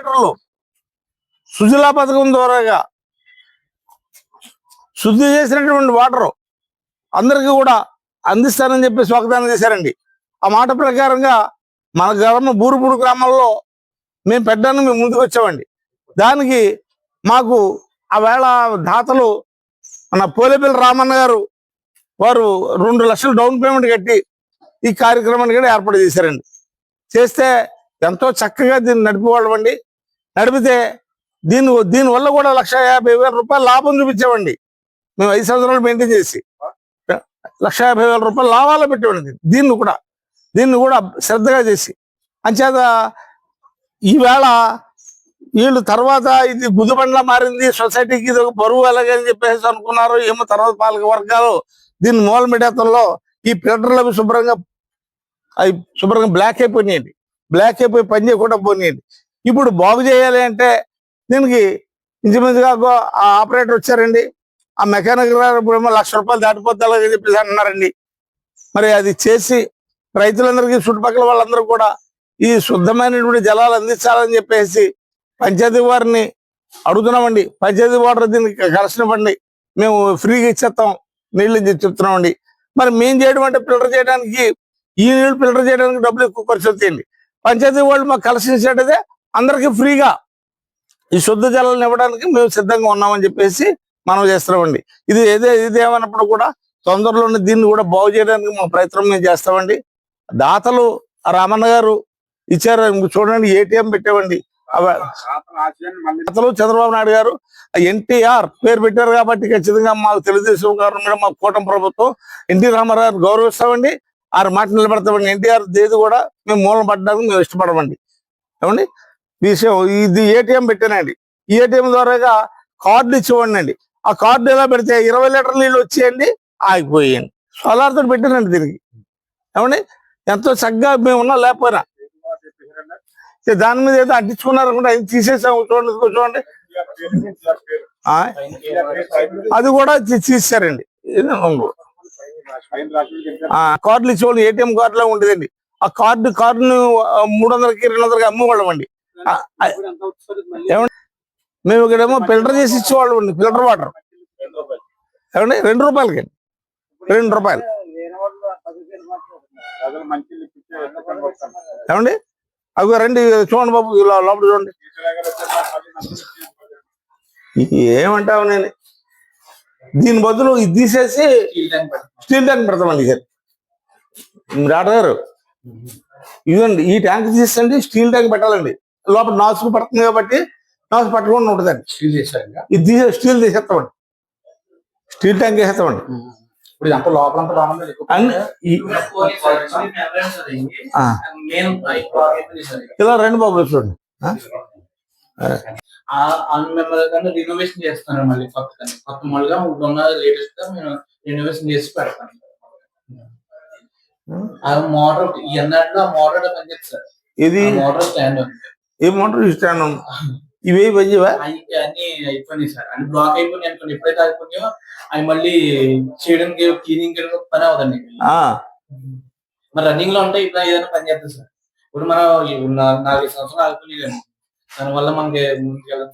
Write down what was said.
లీటర్లు సుజలా పథకం ద్వారాగా శుద్ధి చేసినటువంటి వాటర్ అందరికీ కూడా అందిస్తానని చెప్పి వాగ్దానం చేశారండి. ఆ మాట ప్రకారంగా మన గ్రామ బూరుపూడి గ్రామంలో మేము పెట్టడానికి మేము ముందుకు వచ్చామండి. దానికి మాకు ఆ వేళ దాతలు మన పోలేపల్లి రామన్న గారు వారు రెండు లక్షలు డౌన్ పేమెంట్ కట్టి ఈ కార్యక్రమాన్ని కూడా ఏర్పాటు చేశారండి. చేస్తే ఎంతో చక్కగా దీన్ని నడిపేవాళ్ళం అండి నడిపితే దీని దీనివల్ల కూడా లక్ష యాభై వేల రూపాయలు లాభం చూపించామండి మేము ఐదు సంవత్సరాలు మెయింటైన్ చేసి లక్ష యాభై వేల రూపాయలు లాభాలు పెట్టేవాడి దీన్ని. కూడా దీన్ని కూడా శ్రద్ధగా చేసి. అంచేత ఈవేళ వీళ్ళు తర్వాత ఇది గుదిబండ్లా మారింది సొసైటీకి ఇది ఒక బరువు అని చెప్పేసి అనుకున్నారు ఏమో తర్వాత పాలక వర్గాలు దీన్ని మూల ఈ ఫిల్టర్లు అవి శుభ్రంగా అవి శుభ్రంగా బ్లాక్ అయిపోయినాయండి. బ్లాక్ అయిపోయి పని చేయకుండా పోనీయండి. ఇప్పుడు బాగు చేయాలి అంటే దీనికి ఇంచుమించుగా ఆ ఆపరేటర్ వచ్చారండి. ఆ మెకానిక్ ఇప్పుడేమో లక్ష రూపాయలు దాటిపోతాలని చెప్పేసి అన్నారండి మరి అది చేసి రైతులందరికీ చుట్టుపక్కల వాళ్ళందరూ కూడా ఈ శుద్ధమైనటువంటి జలాలు అందించాలని చెప్పేసి పంచాయతీ వారిని అడుగుతున్నామండి. పంచాయతీ వాటర్ దీనికి కలెక్షన్ ఇవ్వండి. మేము ఫ్రీగా ఇచ్చేస్తాం. నీళ్ళు చెప్తున్నామండి. మరి మేము చేయడం అంటే ఫిల్టర్ చేయడానికి ఈ నీళ్ళు ఫిల్టర్ చేయడానికి డబ్బులు ఎక్కువ ఖర్చు అవుతాయండి. పంచాయతీ వాళ్ళు మాకు కలెక్షన్ ఇచ్చేటదే అందరికీ ఫ్రీగా ఈ శుద్ధ జలాలను ఇవ్వడానికి మేము సిద్ధంగా ఉన్నామని చెప్పేసి మనం చేస్తున్నామండి ఇది ఏదే ఇదేమన్నప్పుడు కూడా తొందరలోనే దీన్ని కూడా బాగు చేయడానికి మా ప్రయత్నం మేము చేస్తామండి. దాతలు రామన్న గారు ఇచ్చారు చూడండి ఏటీఎం పెట్టామండి. అవ- చంద్రబాబు నాయుడు గారు ఎన్టీఆర్ పేరు పెట్టారు కాబట్టి ఖచ్చితంగా మాకు తెలుగుదేశం గవర్నమెంట్ మా కూటమి ప్రభుత్వం ఎన్టీ రామారావు గారు గౌరవిస్తామండి. ఆరు మాట నిలబడతామండి. ఎన్టీఆర్ దేది కూడా మేము మూలం పడడానికి మేము ఇష్టపడమండి. ఏమండి? విషయం ఇది ఏటీఎం పెట్టానండి. ఏటీఎం ద్వారాగా కార్డు ఇచ్చేవాడిని ఆ కార్డు ఎలా పెడితే ఇరవై లీటర్ నీళ్ళు వచ్చేయండి ఆగిపోయాయండి. సోలార్ తోటి పెట్టానండి దీనికి ఏమండి? ఎంతో చక్కగా మేము ఉన్నా లేకపోయినా దాని మీద ఏదో అంటించుకున్నారు అనుకుంటే అది తీసేసాము చూడండి చూడండి. ఆ, అది కూడా తీ- తీసేశారండి. కార్డులు ఇచ్చేవాళ్ళు ఏటీఎం కార్డులో ఉండేదండి. ఆ కార్డు కార్డును మూడు వందలకి రెండు వందలకి అమ్మేవాళ్ళం అండి మేము ఇక్కడేమో ఫిల్టర్ చేసి ఇచ్చేవాళ్ళు అండి ఫిల్టర్ వాటర్. ఏమండి? రెండు రూపాయలకి. రెండు రూపాయలు. ఏమండి? అవి రండి చూడండి బాబు లోపల చూడండి. ఏమంటావు నేను? దీని బదులు ఇది తీసేసి స్టీల్ ట్యాంక్ పెడతామండి సార్. డాక్టర్ గారు ఇదండి ఈ ట్యాంక్ తీసేసండి స్టీల్ ట్యాంక్ పెట్టాలండి. లోపల నాసుకు పడుతుంది కాబట్టి నాసు పట్టకుండా ఉంటుందండి. స్టీల్ ఇంకా ఇది తీసే స్టీల్ తీసేస్తామండి. స్టీల్ ట్యాంక్ వేసేస్తామండి. ఇప్పుడు ఇదంతా ఆ, ఇలా రండి బాబు చూడండి. రినోవేషన్ మళ్ళీ కొత్త కొత్త మళ్ళీగా ఉన్న లేటెస్ట్గా మేము రినోవేషన్ చేసి ఆ మోటార్ ఎన్నట్లో మోటార్ పనిచేస్తుంది సార్. ఇది మోటార్ స్టాండ్ మోటార్ ఇస్తాను ఇవి అవి అన్ని అయిపోయినాయి సార్. అన్ని బ్లాక్ అయిపోయినాయి అనుకోండి ఎప్పుడైతే అయిపోయినాయో అవి మళ్ళీ చేయడానికి క్లీనింగ్ పని అవదండి ఆ, మరి రన్నింగ్లో ఉంటే ఇప్పుడు ఏదైనా పని చేస్తుంది సార్. ఇప్పుడు మనం ఈ నా- నాలుగైదు సంవత్సరాలు ఆగిపోయినాయి దానివల్ల మనకి ముందుకు వెళ్ళడం